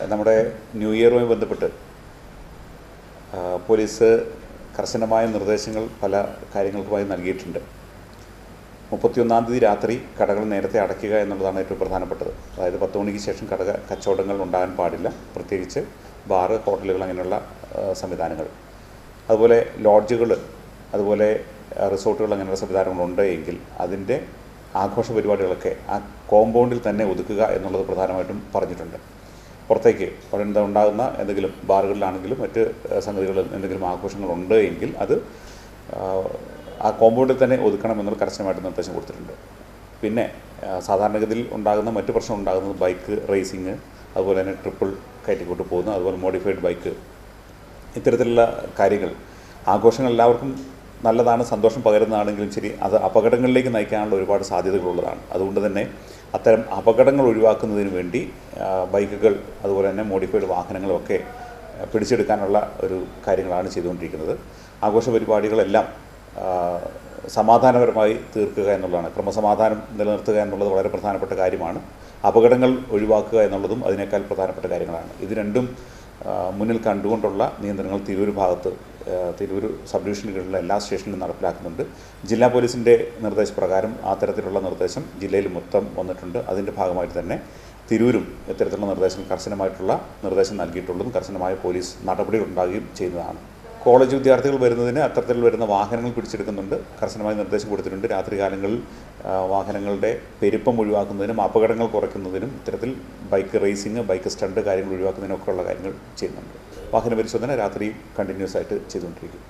നമ്മുടെ ന്യൂ ഇയറുമായി ബന്ധപ്പെട്ട് പോലീസ് കർശനമായ നിർദ്ദേശങ്ങൾ പല കാര്യങ്ങൾക്കുമായി നൽകിയിട്ടുണ്ട്. മുപ്പത്തിയൊന്നാം തീയതി രാത്രി കടകൾ നേരത്തെ അടയ്ക്കുക എന്നുള്ളതാണ് ഏറ്റവും പ്രധാനപ്പെട്ടത്. അതായത് പത്ത് മണിക്ക് ശേഷം കടക കച്ചവടങ്ങൾ ഉണ്ടാകാൻ പാടില്ല. പ്രത്യേകിച്ച് ബാറ് ഹോട്ടലുകൾ അങ്ങനെയുള്ള സംവിധാനങ്ങൾ. അതുപോലെ ലോഡ്ജുകൾ അതുപോലെ റിസോർട്ടുകൾ അങ്ങനെയുള്ള സംവിധാനങ്ങളുണ്ട് എങ്കിൽ അതിന്റെ ആഘോഷ പരിപാടികളൊക്കെ ആ കോമ്പൗണ്ടിൽ തന്നെ ഒതുക്കുക എന്നുള്ളത് പ്രധാനമായിട്ടും പറഞ്ഞിട്ടുണ്ട്. പുറത്തേക്ക് എന്താ ഉണ്ടാകുന്ന എന്തെങ്കിലും ബാറുകളിലാണെങ്കിലും മറ്റ് സംഗതികളിൽ എന്തെങ്കിലും ആഘോഷങ്ങളുണ്ട് എങ്കിൽ അത് ആ കോമ്പൗണ്ടിൽ തന്നെ ഒതുക്കണമെന്നുള്ള കർശനമായിട്ട് നിർദ്ദേശം കൊടുത്തിട്ടുണ്ട്. പിന്നെ സാധാരണഗതിയിൽ ഉണ്ടാകുന്ന മറ്റ് പ്രശ്നം ഉണ്ടാകുന്നത് ബൈക്ക് റേസിങ് അതുപോലെ തന്നെ ട്രിപ്പിൾ കയറ്റിക്കൊണ്ട് പോകുന്നു അതുപോലെ മോഡിഫൈഡ് ബൈക്ക് ഇത്തരത്തിലുള്ള കാര്യങ്ങൾ. ആഘോഷങ്ങൾ എല്ലാവർക്കും നല്ലതാണ് സന്തോഷം പകരുന്നതാണെങ്കിലും ശരി അത് അപകടങ്ങളിലേക്ക് നയിക്കാനുള്ള ഒരുപാട് സാധ്യതകളുള്ളതാണ്. അതുകൊണ്ട് തന്നെ അത്തരം അപകടങ്ങൾ ഒഴിവാക്കുന്നതിന് വേണ്ടി ബൈക്കുകൾ അതുപോലെ തന്നെ മോഡിഫൈഡ് വാഹനങ്ങളൊക്കെ പിടിച്ചെടുക്കാനുള്ള ഒരു കാര്യങ്ങളാണ് ചെയ്തുകൊണ്ടിരിക്കുന്നത്. ആഘോഷ പരിപാടികളെല്ലാം സമാധാനപരമായി തീർക്കുക എന്നുള്ളതാണ്. ക്രമസമാധാനം നിലനിർത്തുക എന്നുള്ളത് വളരെ പ്രധാനപ്പെട്ട കാര്യമാണ്. അപകടങ്ങൾ ഒഴിവാക്കുക എന്നുള്ളതും അതിനേക്കാൾ പ്രധാനപ്പെട്ട കാര്യങ്ങളാണ്. ഇത് രണ്ടും മുന്നിൽ കണ്ടുകൊണ്ടുള്ള നിയന്ത്രണങ്ങൾ തിരൂർ ഭാഗത്ത് തിരൂർ സബ് ഡിവിഷനുകളിലുള്ള എല്ലാ സ്റ്റേഷനിലും നടപ്പിലാക്കുന്നുണ്ട്. ജില്ലാ പോലീസിന്റെ നിർദ്ദേശപ്രകാരം ആ തരത്തിലുള്ള നിർദ്ദേശം ജില്ലയിൽ മൊത്തം വന്നിട്ടുണ്ട്. അതിന്റെ ഭാഗമായിട്ട് തന്നെ തിരൂരും ഇത്തരത്തിലുള്ള നിർദ്ദേശം കർശനമായിട്ടുള്ള നിർദ്ദേശം നൽകിയിട്ടുള്ളതും കർശനമായ പോലീസ് നടപടികൾ ഉണ്ടാകുകയും ചെയ്യുന്നതാണ്. കോളേജ് വിദ്യാർത്ഥികൾ വരുന്നതിന് അത്തരത്തിൽ വരുന്ന വാഹനങ്ങൾ പിടിച്ചെടുക്കുന്നുണ്ട്. കർശനമായി നിർദ്ദേശം കൊടുത്തിട്ടുണ്ട്. രാത്രികാലങ്ങളിൽ വാഹനങ്ങളുടെ പെരുപ്പം ഒഴിവാക്കുന്നതിനും അപകടങ്ങൾ കുറയ്ക്കുന്നതിനും ഇത്തരത്തിൽ ബൈക്ക് റേസിംഗ് ബൈക്ക് സ്റ്റണ്ട് കാര്യങ്ങൾ ഒഴിവാക്കുന്നതിനൊക്കെയുള്ള കാര്യങ്ങൾ ചെയ്യുന്നുണ്ട്. വാഹന പരിശോധന രാത്രി കണ്ടിന്യൂസ് ആയിട്ട് ചെയ്തുകൊണ്ടിരിക്കും.